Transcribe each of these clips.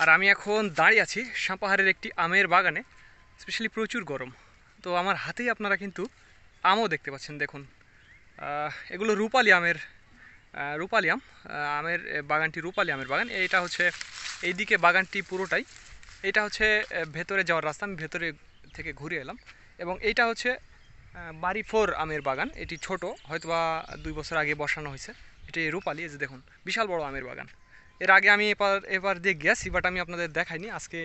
আর আমি এখন দাঁড়িয়ে আছি সাপাহারের একটি আমের বাগানে স্পেশালি প্রচুর গরম। তো আমার হাতেই আপনারা কিন্তু আমও দেখতে পাচ্ছেন, দেখুন। এগুলো রূপালি আমের রূপালি আম আমের বাগানটি রূপালি আমের বাগান। এইটা হচ্ছে, এইদিকে বাগানটি পুরোটাই এটা হচ্ছে ভেতরে যাওয়ার রাস্তা, আমি ভেতরে থেকে ঘুরে এলাম। এবং এইটা হচ্ছে বাড়ি ফোর আমের বাগান। এটি ছোট, হয়তোবা দুই বছর আগে বসানো হয়েছে। এটি রূপালি, এই যে দেখুন, বিশাল বড় আমের বাগান। এর আগে আমি এবার এবার দিয়ে গেছি বাট আমি আপনাদের দেখাইনি, আজকে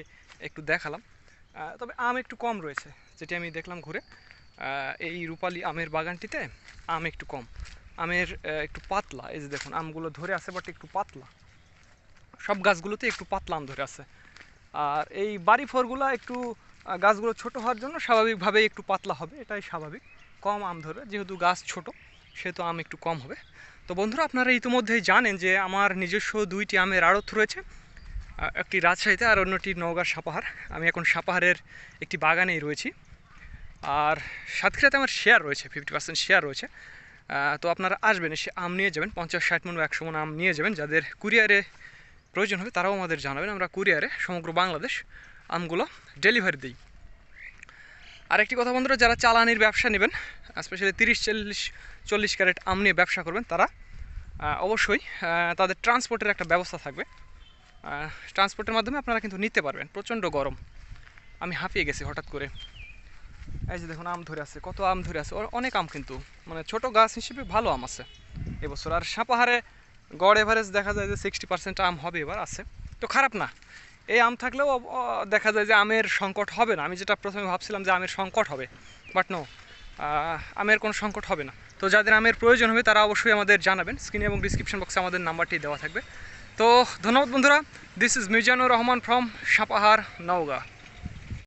একটু দেখালাম। তবে আম একটু কম রয়েছে, যেটি আমি দেখলাম ঘুরে। এই রূপালি আমের বাগানটিতে আম একটু কম। আমের একটু পাতলা, এই যে দেখুন, আমগুলো ধরে আছে বাট একটু পাতলা। সব গাছগুলোতে একটু পাতলা আম ধরে আছে। আর এই বাড়ি ফোরগুলো একটু গাছগুলো ছোট হওয়ার জন্য স্বাভাবিকভাবেই একটু পাতলা হবে, এটাই স্বাভাবিক। কম আম ধরবে যেহেতু গাছ ছোট, সেহেতু আম একটু কম হবে। তো বন্ধুরা, আপনারা ইতিমধ্যেই জানেন যে আমার নিজস্ব দুইটি আমের আড়ত রয়েছে একটি রাজশাহীতে আর অন্যটি নওগাঁ সাপাহার। আমি এখন সাপাহারের একটি বাগানেই রয়েছি। আর সাতক্ষীরাতে আমার শেয়ার রয়েছে ফিফটি পার্সেন্ট শেয়ার রয়েছে। তো আপনারা আসবেন, এসে আম নিয়ে যাবেন, পঞ্চাশ ষাট মন বা একশো মন আম নিয়ে যাবেন। যাদের কুরিয়ারে প্রয়োজন হবে তারাও আমাদের জানাবেন। আমরা কুরিয়ারে সমগ্র বাংলাদেশ আমগুলো ডেলিভারি দিই। আরেকটি কথা বন্ধুরা, যারা চালানির ব্যবসা নেবেন স্পেশালি তিরিশ, চল্লিশ চল্লিশ ক্যারেট আম নিয়ে ব্যবসা করবেন, তারা অবশ্যই তাদের ট্রান্সপোর্টের একটা ব্যবস্থা থাকবে। ট্রান্সপোর্টের মাধ্যমে আপনারা কিন্তু নিতে পারবেন, প্রচণ্ড গরম। আমি হাঁপিয়ে গেছি হঠাৎ করে। এই যে দেখুন, আম ধরে আছে, কত আম ধরে আছে। ওর অনেক আম কিন্তু মানে ছোট গাছ হিসেবে ভালো আম আছে। এবছর আর সাপাহারে গড় এভারেজ দেখা যায় যে সিক্সটি পার্সেন্ট আম হবে এবার, আছে। তো খারাপ না। এই আম থাকলেও দেখা যায় যে আমের সংকট হবে না। আমি যেটা প্রথমে ভাবছিলাম যে আমের সংকট হবে বাট নো আমের কোনো সংকট হবে না। তো যাদের আমের প্রয়োজন হবে তারা অবশ্যই আমাদের জানাবেন। স্ক্রিনে এবং ডিসক্রিপশন বক্সে আমাদের নাম্বারটি দেওয়া থাকবে। তো ধন্যবাদ বন্ধুরা। This is Mizanur Rahman from Sapahar Naogaon